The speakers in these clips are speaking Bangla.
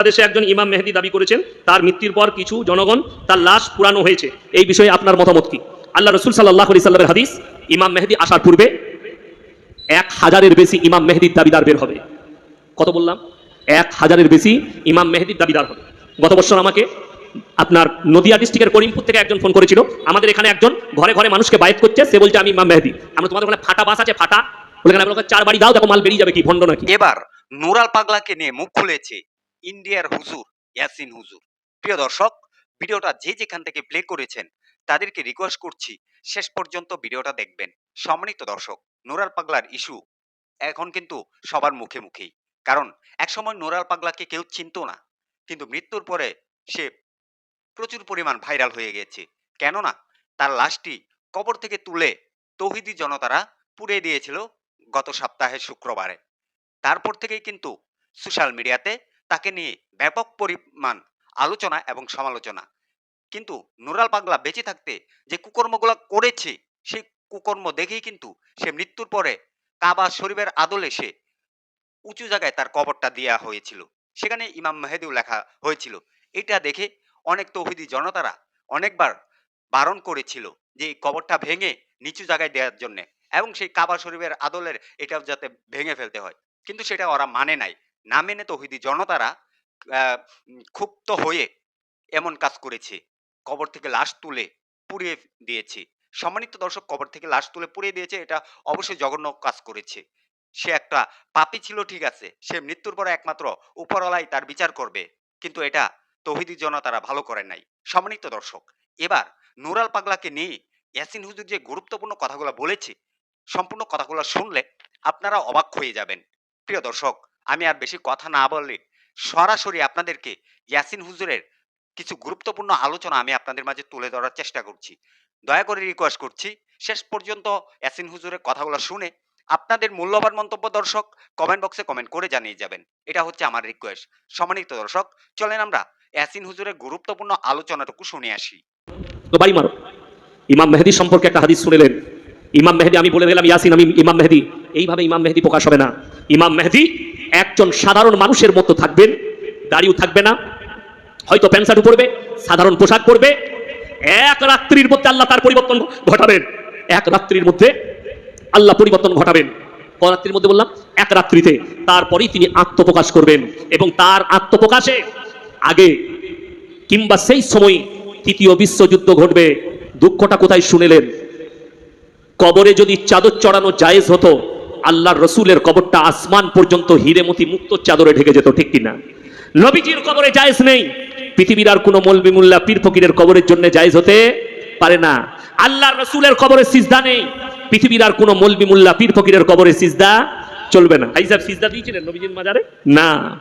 বাংলাদেশে একজন ইমাম মেহেদি দাবি করেছেন, তার মৃত্যুর পর কিছু জনগণ তার লাশ পুরানো হয়েছে। এই বিষয়ে আপনার মতামত কি? আল্লাহ রসুল সাল্লাহ সাল্লামের হাদিস, ইমাম মেহেদি আসার পূর্বে এক হাজারের বেশি ইমাম মেহেদির দাবিদার বের হবে। কত বললাম? এক হাজারের বেশি ইমাম মেহেদির দাবিদার হবে। গত বছর আমাকে আপনার নদিয়া ডিস্ট্রিক্টের করিমপুর থেকে একজন ফোন করেছিল। আমাদের এখানে একজন ঘরে ঘরে মানুষকে বাইক করছে, সে বলছে, আমি ইমাম মেহেদি। আমরা তোমাদের ওখানে ফাটা বাস আছে, ফাটা। বলে, চার বাড়ি দাও, দেখো মাল বেরিয়ে যাবে কি, ভণ্ড নাকি? এবার নুরাল পাগলাকে নিয়ে মুখ খুলেছে। ইন্ডিয়ার হুজুর, ইয়াসিন হুজুর। প্রিয় দর্শক, ভিডিওটা যে যেখান থেকে প্লে করেছেন, তাদেরকে রিকোয়েস্ট করছি, শেষ পর্যন্ত ভিডিওটা দেখবেন। সম্মানিত দর্শক, নুরাল পাগলার ইস্যু এখন কিন্তু সবার মুখে মুখেই। কারণ, একসময় নুরাল পাগলাকে কেউ চিনতো না। কিন্তু মৃত্যুর পরে সে প্রচুর পরিমাণ ভাইরাল হয়ে গেছে। কেননা, তার লাশটি কবর থেকে তুলে তৌহিদি জনতারা পুড়ে দিয়েছিল গত সপ্তাহের শুক্রবারে। তারপর থেকেই কিন্তু সোশ্যাল মিডিয়াতে তাকে নিয়ে ব্যাপক পরিমাণ আলোচনা এবং সমালোচনা। কিন্তু নুরাল পাগলা বেঁচে থাকতে যে কুকর্মগুলো করেছে, সেই কুকর্ম দেখেই কিন্তু সে মৃত্যুর পরে কাবা শরীফের আদলে সে উঁচু জায়গায় তার কবরটা দেওয়া হয়েছিল। সেখানে ইমাম মেহেদিও লেখা হয়েছিল। এটা দেখে অনেক তৌহিদি জনতারা অনেকবার বারণ করেছিল যে এই কবরটা ভেঙে নিচু জায়গায় দেওয়ার জন্য এবং সেই কাবা শরীফের আদলের এটাও যাতে ভেঙে ফেলতে হয়। কিন্তু সেটা ওরা মানে নাই। না মেনে তৌহিদি জনতারা ক্ষুব্ধ হয়ে এমন কাজ করেছে। কবর থেকে লাশ তুলে পুড়িয়ে দিয়েছে। সম্মানিত দর্শক, কবর থেকে লাশ তুলে পুড়িয়ে দিয়েছে, এটা অবশ্যই জঘন্য কাজ করেছে। সে একটা পাপী ছিল, ঠিক আছে, সে মৃত্যুর পরে একমাত্র উপরওয়ালাই তার বিচার করবে, কিন্তু এটা তৌহিদি জনতারা ভালো করে নাই। সম্মানিত দর্শক, এবার নুরাল পাগলাকে নিয়ে ইয়াসিন হুজুর যে গুরুত্বপূর্ণ কথাগুলো বলেছে, সম্পূর্ণ কথাগুলো শুনলে আপনারা অবাক হয়ে যাবেন। প্রিয় দর্শক আমি আর বেশি কথা না বললে সরাসরি আপনাদেরকে ইয়াসিন হুজুরের কিছু গুরুত্বপূর্ণ আলোচনা আমি আপনাদের মাঝে তুলে ধরার চেষ্টা করছি। দয়া করে রিকোয়েস্ট করছি, শেষ পর্যন্ত ইয়াসিন হুজুরের কথাগুলো শুনে আপনাদের মূল্যবান মন্তব্য দর্শক কমেন্ট বক্সে কমেন্ট করে জানিয়ে যাবেন। এটা হচ্ছে আমার রিকোয়েস্ট সম্মানিত দর্শক, চলেন আমরা ইয়াসিন হুজুরের গুরুত্বপূর্ণ আলোচনাটুকু শুনে আসি। তো বাড়ি মারো। ইমাম মেহেদি সম্পর্কে একটা হাদিস শুনেলেন। ইমাম মেহেদি, আমি বলে দিলাম ইয়াসিন, আমি ইমাম মেহেদি। এইভাবে ইমাম মেহেদি প্রকাশ হবে না। ইমাম মেহেদি একজন সাধারণ মানুষের মতো থাকবেন, দাড়িও থাকবে না, হয়তো প্যান্ট পরবে, সাধারণ পোশাক পরবে। এক রাত্রির মধ্যে আল্লাহ তার পরিবর্তন ঘটাবেন। এক রাত্রির মধ্যে আল্লাহ পরিবর্তন ঘটাবেন। রাত্রির মধ্যে বললাম? এক রাত্রিতে। তারপরেই তিনি আত্মপ্রকাশ করবেন এবং তার আত্মপ্রকাশে আগে কিংবা সেই সময় তৃতীয় বিশ্বযুদ্ধ ঘটবে। দুঃখটা কোথায় শুনেলেন? কবরে যদি চাদর চড়ানো জায়েজ হতো আল্লাহর রসুলের কবরটা আসমান পর্যন্ত হিরেমতি মুক্ত চাদরে ঢেকে যেত, ঠিক কিনা? নবীজির কবরে জায়েজ নেই। পৃথিবীর আর কোনো মলবি মুল্লা পীর ফকিরের কবরের জন্য জায়েজ হতে পারে না। আল্লাহর রসুলের কবরে সিজদা নেই। পৃথিবীর আর কোনো মলবি মুল্লা পীর ফকিরের কবরে সিজদা চলবে না। ভাই সাহেব, সিজদা দিয়েছিলেন নবীজির মাজারে? না।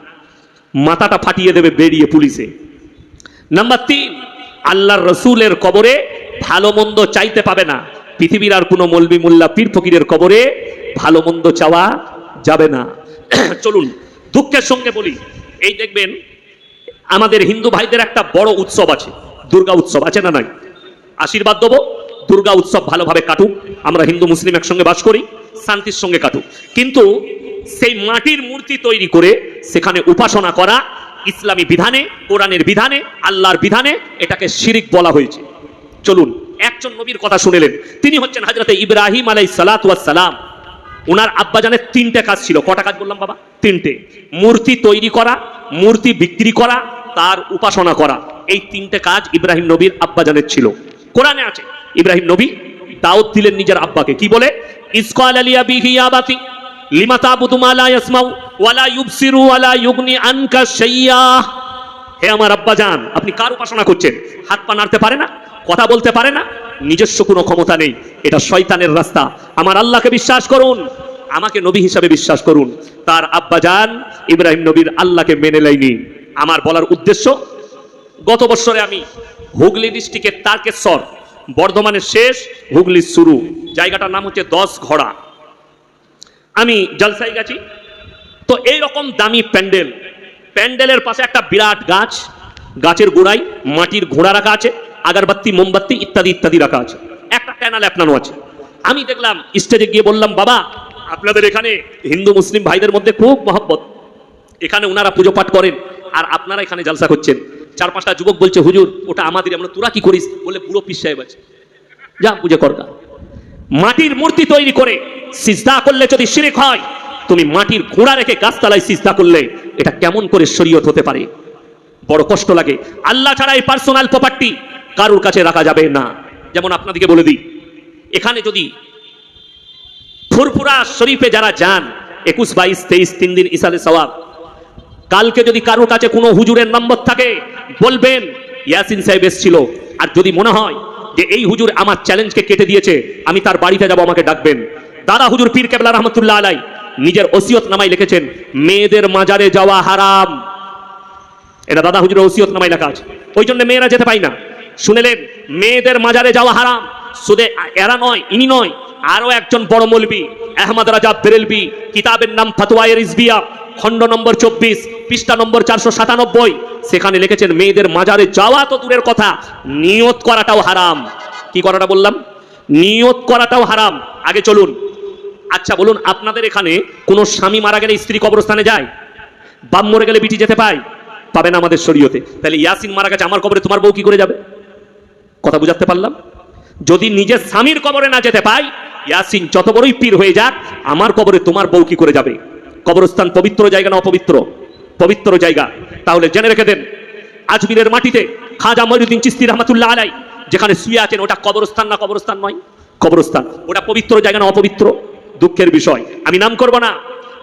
মাথাটা ফাটিয়ে দেবে বেরিয়ে পুলিশে। নাম্বার তিন, আল্লাহর রসুলের কবরে ভালো মন্দ চাইতে পাবে না। পৃথিবীর আর কোনো মলবি মোল্লা পীর ফকিরের কবরে ভালো মন্দ চাওয়া যাবে না। চলুন, দুঃখের সঙ্গে বলি, এই দেখবেন, আমাদের হিন্দু ভাইদের একটা বড় উৎসব আছে, দুর্গা উৎসব, আছে না নাই? আশীর্বাদ দেবো, দুর্গা উৎসব ভালোভাবে কাটুক, আমরা হিন্দু মুসলিম একসঙ্গে বাস করি, শান্তির সঙ্গে কাটুক। কিন্তু সেই মাটির মূর্তি তৈরি করে সেখানে উপাসনা করা, ইসলামী বিধানে, কোরআনের বিধানে, আল্লাহর বিধানে, এটাকে শিরিক বলা হয়েছে। চলুন, একজন নবীর কথা শুনেলেন তিনি হচ্ছেন হাজরতে ইব্রাহিম আলাই সালাম। ওনার আব্বাজানের তিনটে কাজ ছিল। কটা কাজ বললাম বাবা? তিনটে। মূর্তি তৈরি করা, মূর্তি বিক্রি করা, তার উপাসনা করা। এই তিনটে কাজ ইব্রাহিম নবীর আব্বাজানের ছিল। কোরআনে আছে, ইব্রাহিম নবী দাউদ দিলেন নিজের আব্বাকে। কি বলে? আলিয়া ইয়াসমাউ আনকা হে আমার আব্বাজান, আপনি কার উপাসনা করছেন? হাত পা নাড়তে পারে না? কথা বলতে পারে না? নিজস্ব কোনো ক্ষমতা নেই। এটা শয়তানের রাস্তা। আমার আল্লাহকে বিশ্বাস করুন, আমাকে নবী হিসাবে বিশ্বাস করুন। তার আব্বাজান ইব্রাহিম নবীর আল্লাহকে মেনে নেয়নি। আমার বলার উদ্দেশ্য, গত বছরে আমি হুগলি ডিস্ট্রিক্টের তারকেশ্বর, বর্ধমানের শেষ হুগলির শুরু, জায়গাটার নাম হচ্ছে দশ ঘোড়া। আমি জলসাই গেছি। তো এই রকম দামি প্যান্ডেল, প্যান্ডেলের পাশে একটা বিরাট গাছ, গাছের গোড়ায় মাটির ঘোড়া রাখা আছে। আগারবাতি, মোমবাতি ইত্যাদি ইত্যাদি রাখা আছে। একটা ক্যানাল আপনানো আছে। আমি দেখলাম স্টেজে গিয়ে বললাম, বাবা, আপনাদের এখানে হিন্দু, মুসলিম ভাইদের মধ্যে খুব মহব্বত। এখানে ওনারা পুজো পাঠ করেন আর আপনারা এখানে জালসা করছেন। চার পাঁচটা যুবক বলছে, হুজুর, ওটা আমাদের, আমরা তোরা কি করিস বলে বুড়ো পিস সাহেব আছে। যা বুঝে করগা মাটির মূর্তি তৈরি করে সিজদা করলে যদি শিরিক হয়, তুমি মাটির ঘোড়া রেখে গাছতলায় সিজদা করলে এটা কেমন করে শরীয়ত হতে পারে? বড় কষ্ট লাগে। আল্লাহ ছাড়া এই পার্সোনাল প্রপার্টি কারোর কাছে রাখা যাবে না। যেমন আপনাদেরকে বলে দিই, এখানে যদি ফুরফুরা শরীফে যারা যান, একুশ, বাইশ, তেইশ, তিন দিন ইসালে সওয়াব, কালকে যদি কারোর কাছে কোনো হুজুরের নম্বর থাকে, বলবেন, ইয়াসিন সাহেব এসেছিল। আর যদি মনে হয় যে এই হুজুর আমার চ্যালেঞ্জকে কেটে দিয়েছে, আমি তার বাড়িতে যাব, আমাকে ডাকবেন। দাদা হুজুর পীর কেবলা রহমতুল্লাহ আলাই, নিজের ওসিয়ত নামায় লিখেছেন, মেয়েদের মাজারে যাওয়া হারাম। এটা দাদা হুজুরের ওসিয়ত নামায় লেখা আছে। ওই জন্য মেয়েরা যেতে পায় না। শুনেলেন, মেয়েদের মাজারে যাওয়া হারাম। শুধু এরা নয়, ইনি নয় আরও একজন বড় মৌলবি, আহমদ রাজা বেরেলবি, কিতাবের নাম ফাতোয়ায়ের ইসবিয়া খণ্ড নম্বর চব্বিশ, পৃষ্ঠা নম্বর চারশো সাতানব্বই। সেখানে লিখেছেন, মেয়েদের মাজারে যাওয়া তো দূরের কথা, নিয়ত করাটাও হারাম। কি করাটা বললাম? নিয়ত করাটাও হারাম। আগে চলুন। আচ্ছা বলুন, আপনাদের এখানে কোনো স্বামী মারা গেলে স্ত্রী কবরস্থানে যায়? বাপ মরে গেলে বিটি যেতে পায়? পাবে না আমাদের শরীয়তে। তাহলে ইয়াসিন মারা গেছে, আমার কবরে তোমার বউ কি করে যাবে? কথা বুঝাতে পারলাম? যদি নিজের স্বামীর কবরে না যেতে পাই, ইয়াসিন যত বড়ই পীর হয়ে যাক, আমার কবরে তোমার বউ কি করে যাবে? কবরস্থান পবিত্র জায়গা না অপবিত্র? পবিত্র জায়গা। তাহলে জেনে রেখে দেন, আজমিরের মাটিতে খাজা মহিউদ্দিন চিস্তি রহমতুল্লাহ আলাই যেখানে শুয়ে আছেন, ওটা কবরস্থান না কবরস্থান নয়? কবরস্থান। ওটা পবিত্র জায়গা না অপবিত্র? দুঃখের বিষয়। আমি নাম করব না।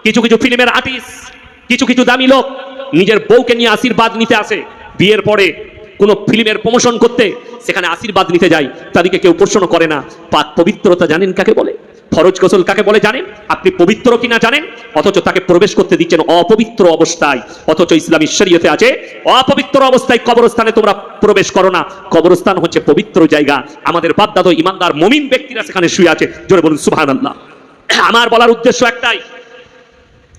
কিছু কিছু ফিল্মের আর্টিস্ট, কিছু কিছু দামি লোক নিজের বউকে নিয়ে আশীর্বাদ নিতে আসে। বিয়ের পরে কোনো ফিল্মের প্রমোশন করতে সেখানে আশীর্বাদ নিতে যায় তাদেরকে কেউ প্রশ্ন করে না। পাক পবিত্রতা জানেন কাকে বলে? ফরজ গোসল কাকে বলে জানেন? আপনি পবিত্র কিনা জানেন? অথচ তাকে প্রবেশ করতে দিচ্ছেন অপবিত্র অবস্থায়। অথচ ইসলামী শরীয়তে আছে, অপবিত্র অবস্থায় কবরস্থানে তোমরা প্রবেশ করো না। কবরস্থান হচ্ছে পবিত্র জায়গা। আমাদের বাপদাদা, ইমানদার, মমিন ব্যক্তিরা সেখানে শুয়ে আছে। জোরে বলুন আল্লাহ আমার বলার উদ্দেশ্য একটাই।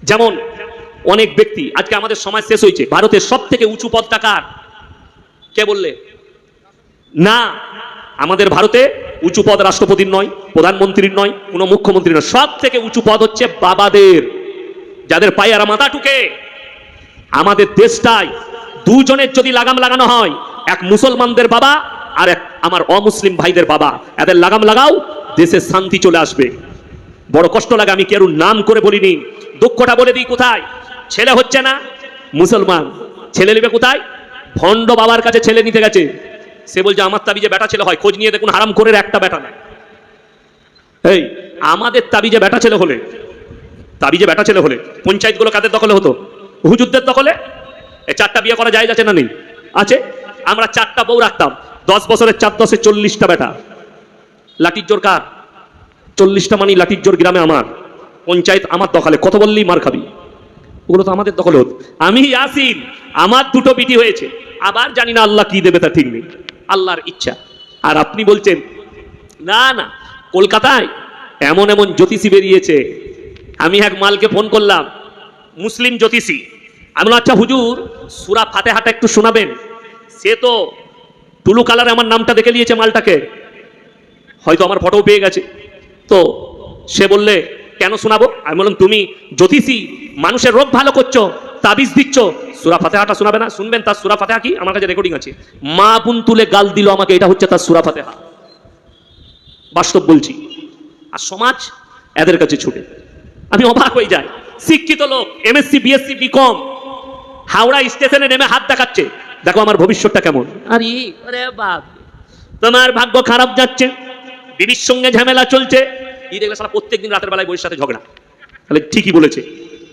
যেমন অনেক ব্যক্তি, আজকে আমাদের সমাজ শেষ হয়েছে। ভারতের সব থেকে উঁচু পদটা কার? কে বললে? না, আমাদের ভারতে উঁচু পদ রাষ্ট্রপতির নয়, প্রধানমন্ত্রীর নয়, কোনো মুখ্যমন্ত্রীর নয়। সব থেকে উঁচু পদ হচ্ছে বাবাদের, যাদের পায়ে আর মাথা টুকে আমাদের দেশটায় দুজনের যদি লাগাম লাগানো হয়, এক মুসলমানদের বাবা আর এক আমার অমুসলিম ভাইদের বাবা, এদের লাগাম লাগাও দেশে শান্তি চলে আসবে। বড় কষ্ট লাগে, আমি কেউ নাম করে বলিনি। দুঃখটা বলে দিই কোথায়? ছেলে হচ্ছে না, মুসলমান। ছেলে নেবে কোথায়? ভণ্ড বাবার কাছে ছেলে নিতে গেছে। সে বলছে, আমার তাবিজে বেটা ছেলে হয়, খোঁজ নিয়ে দেখুন, হারাম করে একটা বেটা নাই। এই, আমাদের তাবিজে বেটা ছেলে হলে, তাবিজে বেটা ছেলে হলে, পঞ্চায়েতগুলো কাদের দখলে হতো? হুজুরদের দখলে? চারটা বিয়ে করা যায় যাচ্ছে না নেই? আছে? আমরা চারটা বউ রাখতাম। দশ বছরের চার দশে চল্লিশটা বেটা লাঠির জোর কার? চল্লিশটা মানি লাঠির জোর গ্রামে আমার। পঞ্চায়েত আমার দখলে, কত বললেই মার খাবি। ওগুলো তো আমাদের দখলে হতো আমি আসিন আমার দুটো বিটি হয়েছে। আবার জানি না আল্লাহ কি দেবে তা ঠিক নেই। আল্লাহর ইচ্ছা। আর আপনি বলছেন, না না, কলকাতায় এমন এমন জ্যোতিষী বেরিয়েছে। আমি এক মালকে ফোন করলাম, মুসলিম জ্যোতিষী। আমি আচ্ছা হুজুর, সুরা ফাতে হাটা একটু শোনাবেন। সে তো টুলু কালার আমার নামটা দেখে নিয়েছে মালটাকে। হয়তো আমার ফটো পেয়ে গেছে। তো সে বললে কেন শোনাবো? আমি বললাম, তুমি জ্যোতিষী, মানুষের রোগ ভালো করছ, তাবিজ দিচ্ছ, সুরা ফাতেহাটা শোনাবে না? শুনবেন, তার সুরা ফাতেহা কি? আমার কাছে রেকর্ডিং আছে। মা বোন তুলে গাল দিল আমাকে, এটা হচ্ছে তার সুরা ফাতেহা। বাস্তব বলছি। আর সমাজ এদের কাছে ছুটে। আমি অবাক হয়ে যাই। শিক্ষিত লোক এমএসসি বিএসসি বিকম হাওড়া স্টেশনে নেমে হাত দেখাচ্ছে। দেখো আমার ভবিষ্যৎটা কেমন। আরে তোমার ভাগ্য খারাপ যাচ্ছে, বিবির সঙ্গে ঝামেলা চলছে। এই দেখলে সারা প্রত্যেকদিন রাতের বেলায় বইয়ের সাথে ঝগড়া। তাহলে ঠিকই বলেছে।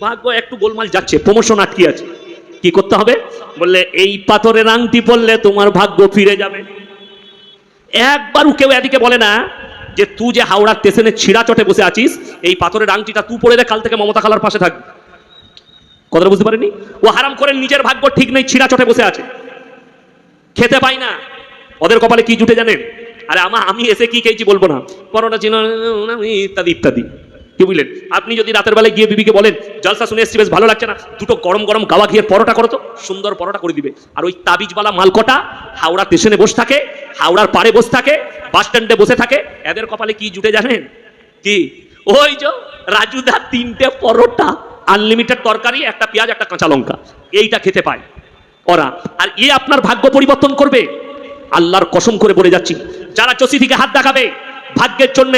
ভাগ্য একটু গোলমাল যাচ্ছে প্রমোশন আটকে আছে। কি করতে হবে? বললে, এই পাথরের আংটি পড়লে তোমার ভাগ্য ফিরে যাবে। একবারও কেউ এদিকে বলে না যে, তুই যে হাওড়া স্টেশনে ছিঁড়া চটে বসে আছিস, এই পাথরের আংটিটা তুই পড়ে দে, কাল থেকে মমতা খালার পাশে থাকবি। কথাটা বুঝতে পারিনি ও হারাম করে নিজের ভাগ্য ঠিক নেই ছিঁড়া চটে বসে আছে। খেতে পাই না। ওদের কপালে কি জুটে জানেন? আরে আমা, আমি এসে কি খেয়েছি বলব না। পরোটা ছিল ইত্যাদি ইত্যাদি। কি বুঝলেন? আপনি যদি রাতের বেলায় গিয়ে বিবিকে বলেন, জলসা শুনে এসছি, বেশ ভালো লাগছে না। দুটো গরম গরম গাওয়া ঘিয়ের পরোটা করো তো, সুন্দর পরোটা করে দিবে। আর ওই তাবিজওয়ালা মালকটা হাওড়া স্টেশনে বসে থাকে, হাওড়ার পাড়ে বসে থাকে, বাস স্ট্যান্ডে বসে থাকে। এদের কপালে কি জুটে জানেন? কি? ওই যে রাজুদা তিনটে পরোটা আনলিমিটেড তরকারি, একটা পেঁয়াজ, একটা কাঁচা লঙ্কা। এইটা খেতে পায় ওরা। আর এ আপনার ভাগ্য পরিবর্তন করবে। আল্লাহর কসম করে বলে যাচ্ছি, যারা চষি থেকে হাত দেখাবে, ভাগ্যের জন্য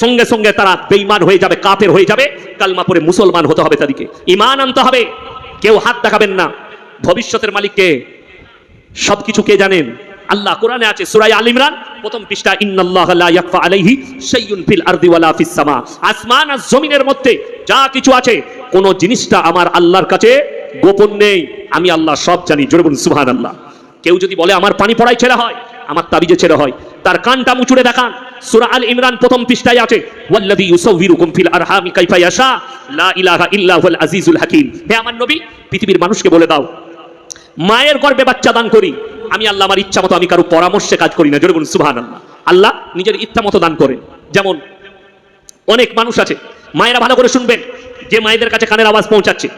সঙ্গে সঙ্গে তারা বেইমান হয়ে যাবে, কাফের হয়ে যাবে, কালমা পরে মুসলমান হতে হবে তাদেরকে। ইমান আনতে হবে, কেউ হাত দেখাবেন না। ভবিষ্যতের মালিককে সবকিছু কে জানেন? আল্লাহ কোরআনে আছে সূরা আল ইমরান, প্রথম পৃষ্ঠা, ইন্নাল্লাহ লা আলাইহি শাইউন ফিল আরদি ওয়ালা ফিস সামা। আসমান আর জমিনের মধ্যে যা কিছু আছে, কোন জিনিসটা আমার আল্লাহর কাছে গোপন নেই। আমি আল্লাহ সব জানি, জোরে বলুন সুবহানাল্লাহ। কেউ যদি বলে, আমার পানি পড়াই ছেলে হয়, আমার তাবিজে ছেলে হয়। তার কানটা মুচুড়ে দেখান। সূরা আল ইমরান প্রথম পৃষ্ঠায় আছে, ওয়াল্লাযী ইউসাউবিরুকুম ফিল আরহামি কাইফা ইয়াশা। লা ইলাহা ইল্লা হুয়াল আজিজুল হাকীম। হে আমার নবী, পৃথিবীর মানুষকে বলে দাও, মায়ের গর্ভে বাচ্চা দান করি। আমি আল্লাহ আমার ইচ্ছা মতো আমি কারও পরামর্শে কাজ করি না। জোরে বলুন সুবহান আল্লাহ নিজের ইচ্ছা মতো দান করেন যেমন, অনেক মানুষ আছে, মায়েরা ভালো করে শুনবেন, যে মায়েদের কাছে কানের আওয়াজ পৌঁছাচ্ছে।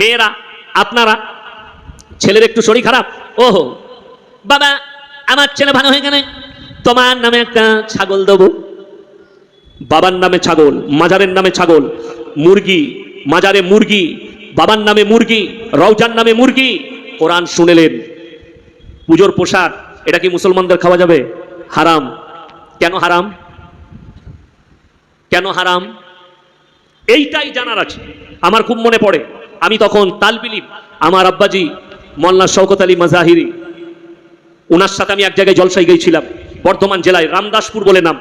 মেয়েরা, আপনারা ছেলের একটু শরীর খারাপ? ওহো। বাবা, আমার ছেলে ভালো হয়ে গেলে তোমার নামে একটা ছাগল দেবো। বাবার নামে ছাগল, মাজারের নামে ছাগল, মুরগি, মাজারে মুরগি, বাবার নামে মুরগি, রওজার নামে মুরগি, কোরআন শুনেলেন। পুজোর পোশাক, এটা কি মুসলমানদের খাওয়া যাবে? হারাম। কেন হারাম? কেন হারাম? এইটাই জানার আছে। আমার খুব মনে পড়ে। আমি তখন তালবিলিম আমার আব্বাজি মোল্লা শওকত আলী মাজাহিরি ওনার সাথে আমি এক জায়গায় জলসাই গিয়েছিলাম, বর্ধমান জেলায়, রামদাসপুর বলে নাম।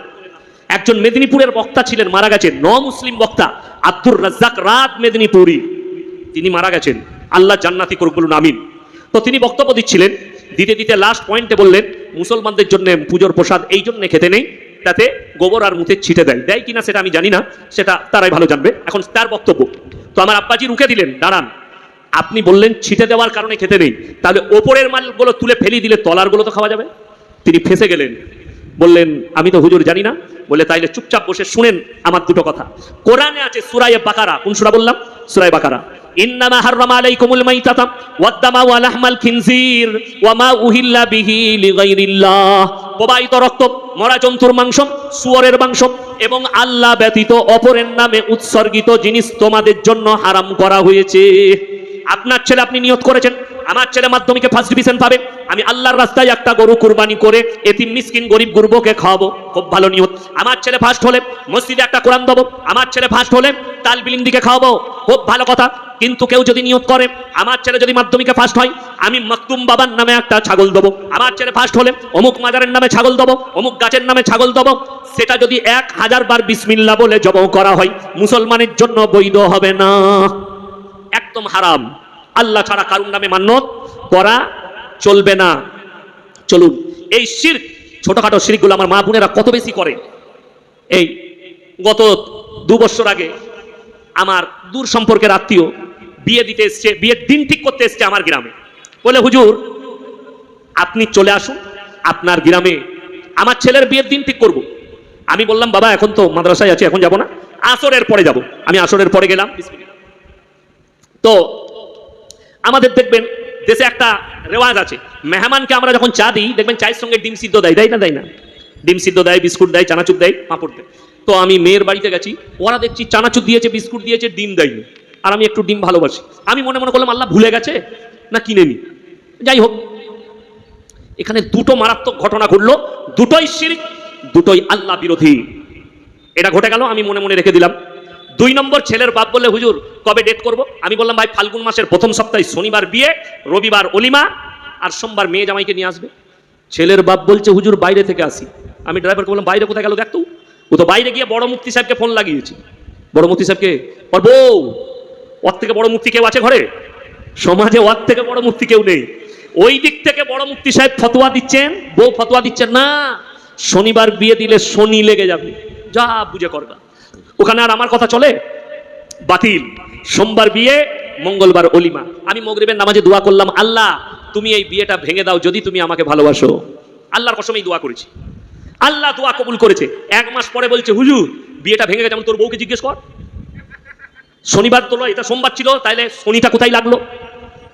একজন মেদিনীপুরের বক্তা ছিলেন, মারা গেছেন ন মুসলিম বক্তা আব্দুর রাজ্জাক রাত মেদিনীপুরি। তিনি মারা গেছেন। আল্লাহ জান্নাতি করুক বলুন, আমিন। তো তিনি বক্তব্য দিচ্ছিলেন, দিতে দিতে লাস্ট পয়েন্টে বললেন, মুসলমানদের জন্য পুজোর প্রসাদ এই জন্যে খেতে নেই, তাতে গোবর আর মুখে ছিটে দেয়। দেয় কিনা সেটা আমি জানি না, সেটা তারাই ভালো জানবে। এখন তার বক্তব্য। তো আমার আব্বাজি রুখে দিলেন, দাঁড়ান। আপনি বললেন ছিটে দেওয়ার কারণে খেতে নেই। তাহলে ওপরের মালগুলো তুলে ফেলি দিলে তলারগুলো তো খাওয়া যাবে। তিনি ফেসে গেলেন। বললেন, আমি তো হুজুর জানি না। বলে তাইলে চুপচাপ বসে শুনেন আমার দুটো কথা। কোরআনে আছে সুরায়ে বাকারা। কোন সূরা বললাম? সুরায়ে বাকারা। মা উহিল্লা রক্ত, মরা জন্তুর মাংস মাংস এবং আল্লাহ ব্যতীত অপরের নামে উৎসর্গিত জিনিস তোমাদের জন্য হারাম করা হয়েছে। আপনার ছেলে আপনি নিয়ত করেছেন, আমার ছেলে মাধ্যমিকে ফার্স্ট ডিভিশন পাবে, আমি আল্লাহর রাস্তায় একটা গরু কুরবানি করে এতিম মিসকিন গরিব গুরবকে খাওয়াবো, খুব ভালো নিয়ত। আমার ছেলে ফার্স্ট হলে মসজিদে একটা কোরআন দেবো, আমার ছেলে ফার্স্ট হলে তাল বিলিং দিকে খাওয়াবো, খুব ভালো কথা। কিন্তু কেউ যদি নিয়ত করে, আমার ছেলে যদি মাধ্যমিকে ফার্স্ট হয়, আমি মাকতুম বাবার নামে একটা ছাগল দেবো। আমার ছেলে ফার্স্ট হলে অমুক মাজারের নামে ছাগল দেবো, অমুক গাছের নামে ছাগল দেবো, সেটা যদি এক হাজার বার বিসমিল্লা বলে জব করা হয়, মুসলমানের জন্য বৈধ হবে না। একদম হারাম। আল্লাহ ছাড়া কারুর নামে মান্যত করা চলবে না। চলুন, এই শির ছোটখাটো শিরগুলো আমার মা বোনেরা কত বেশি করে? এই, গত দু বছর আগে আমার দূর সম্পর্কের আত্মীয় বিয়ে দিতে এসছে, বিয়ের দিন ঠিক করতে এসছে আমার গ্রামে। বলে, হুজুর, আপনি চলে আসুন, আপনার গ্রামে আমার ছেলের বিয়ের দিন ঠিক করব। আমি বললাম, বাবা, এখন তো মাদ্রাসায় আছি, এখন যাব না। আসরের পরে যাব। আমি আসরের পরে গেলাম। তো আমাদের দেখবেন দেশে একটা রেওয়াজ আছে, মেহমানকে আমরা যখন চা দিই, দেখবেন চায়ের সঙ্গে ডিম সিদ্ধ দেয় দেয় না দেয় না? ডিম সিদ্ধ দেয়, বিস্কুট দেয়, চানাচুর দেয়, পাঁপড় দেয়। তো আমি মেয়ের বাড়িতে গেছি, ওরা দেখছি চানাচুর দিয়েছে, বিস্কুট দিয়েছে, ডিম দেয়নি। আর আমি একটু ডিম ভালোবাসি। আমি মনে মনে করলাম, আল্লাহ ভুলে গেছে? না কিনে নি যাই হোক, এখানে দুটো মারাত্মক ঘটনা ঘটলো, দুটোই শিরিক, দুটোই আল্লাহ বিরোধী। এটা ঘটে গেল, আমি মনে মনে রেখে দিলাম। দুই নম্বর ছেলের বাপ বললে, হুজুর, কবে ডেট করব? আমি বললাম, ভাই, ফাল্গুন মাসের প্রথম সপ্তাহে শনিবার বিয়ে, রবিবার অলিমা, আর সোমবার মেয়ে জামাইকে নিয়ে আসবে। ছেলের বাপ বলছে, হুজুর, বাইরে থেকে আসি। আমি ড্রাইভারকে বললাম, বাইরে কোথায় গেল দেখতো ও তো বাইরে গিয়ে বড় মুক্তি সাহেবকে ফোন লাগিয়েছি। বড় মুক্তি সাহেবকে, ওর বউ, ওর থেকে বড় মুক্তি কেউ আছে ঘরে? সমাজে ওর থেকে বড় মুক্তি কেউ নেই। ওই দিক থেকে বড় মুক্তি সাহেব ফতোয়া দিচ্ছেন, বউ ফতোয়া দিচ্ছেন, না, শনিবার বিয়ে দিলে শনি লেগে যাবে। যা বুঝে করবা ওখানে আর আমার কথা চলে? বাতিল। সোমবার বিয়ে, মঙ্গলবার অলিমা। আমি মগরিবের নামাজে দোয়া করলাম, আল্লাহ, তুমি এই বিয়েটা ভেঙে দাও যদি তুমি আমাকে ভালোবাসো। আল্লাহর কসমেই দোয়া করেছি। আল্লাহ দোয়া কবুল করেছে। এক মাস পরে বলছে, হুজুর, বিয়েটা ভেঙে গেছে। তোর বউকে জিজ্ঞেস কর। শনিবার তোলো এটা সোমবার ছিল, তাইলে শনিটা কোথায় লাগল?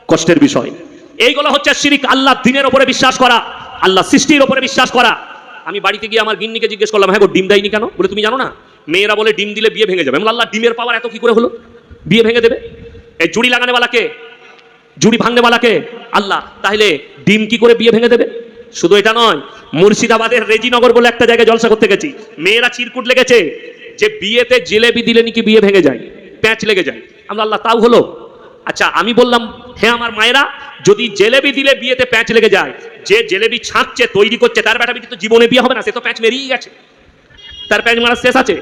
কষ্টের বিষয়। এইগুলো হচ্ছে শিরিক। আল্লাহ দিনের ওপরে বিশ্বাস করা, আল্লাহ সৃষ্টির ওপরে বিশ্বাস করা। আমি বাড়িতে গিয়ে আমার গিন্নিকে জিজ্ঞেস করলাম হ্যাঁ গো, ডিম দেয়নি কেন? বলে, তুমি জানো না মেয়েরা বলে ডিম দিলে বিয়ে ভেঙে যাবে। আল্লাহ, ডিমের পাওয়ার এত কি করে হলো? বিয়ে ভেঙে দেবে? এই জুড়ি লাগানেওয়ালাকে জুড়ি ভাঙনেওয়ালাকে আল্লাহ, তাহলে ডিম কি করে বিয়ে ভেঙে দেবে? শুধু এটা নয়, মুর্শিদাবাদের রেজিনগর বলে একটা জায়গায় জলসা করতে গেছি। মেয়েরা চিরকুট লেগেছে যে বিয়েতে জিলেবি দিলে নাকি বিয়ে ভেঙে যায়, প্যাঁচ লেগে যায়। আমরা আল্লাহ, তাও হলো? আচ্ছা আমি বললাম হ্যাঁ আমার মায়েরা, যদি জেলেবি দিলে বিয়েতে প্যাঁচ লেগে যায়, যে জেলেবি ছাঁকছে তৈরি করছে, তার বেটা বিটি তো জীবনে বিয়ে হবে না, সে তো প্যাঁচ মেরিয়ে গেছে। তার প্যাঁচ মারা শেষ আছে।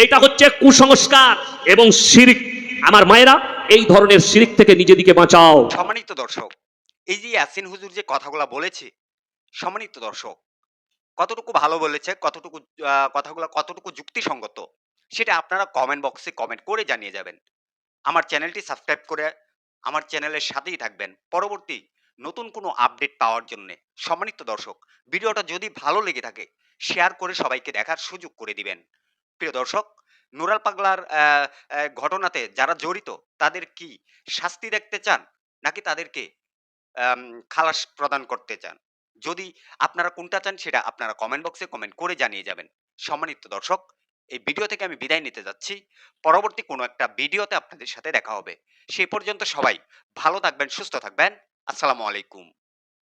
এইটা হচ্ছে কুসংস্কার এবং শিরিক। আমার মায়েরা, এই ধরনের শিরিক থেকে নিজেদিকে বাঁচাও। সম্মানিত দর্শক, এই যে ইয়াসিন হুজুর যে কথাগুলো বলেছে, সম্মানিত দর্শক, কতটুকু ভালো বলেছে, কতটুকু কথাগুলো কতটুকু যুক্তিসঙ্গত, সেটা আপনারা কমেন্ট বক্সে কমেন্ট করে জানিয়ে যাবেন। আমার চ্যানেলটি সাবস্ক্রাইব করে আমার চ্যানেলের সাথেই থাকবেন। পরবর্তী নতুন কোনো আপডেট পাওয়ার জন্য সম্মানিত দর্শক, ভিডিওটা যদি ভালো লেগে থাকে শেয়ার করে সবাইকে দেখার সুযোগ করে দিবেন। প্রিয় দর্শক, নুরাল পাগলার ঘটনাতে যারা জড়িত, তাদের কি শাস্তি দেখতে চান? নাকি তাদেরকে খালাস প্রদান করতে চান? যদি আপনারা কোনটা চান, সেটা আপনারা কমেন্ট বক্সে কমেন্ট করে জানিয়ে যাবেন। সম্মানিত দর্শক, এই ভিডিও থেকে আমি বিদায় নিতে যাচ্ছি। পরবর্তী কোনো একটা ভিডিওতে আপনাদের সাথে দেখা হবে। সেই পর্যন্ত সবাই ভালো থাকবেন, সুস্থ থাকবেন। আসসালামু আলাইকুম।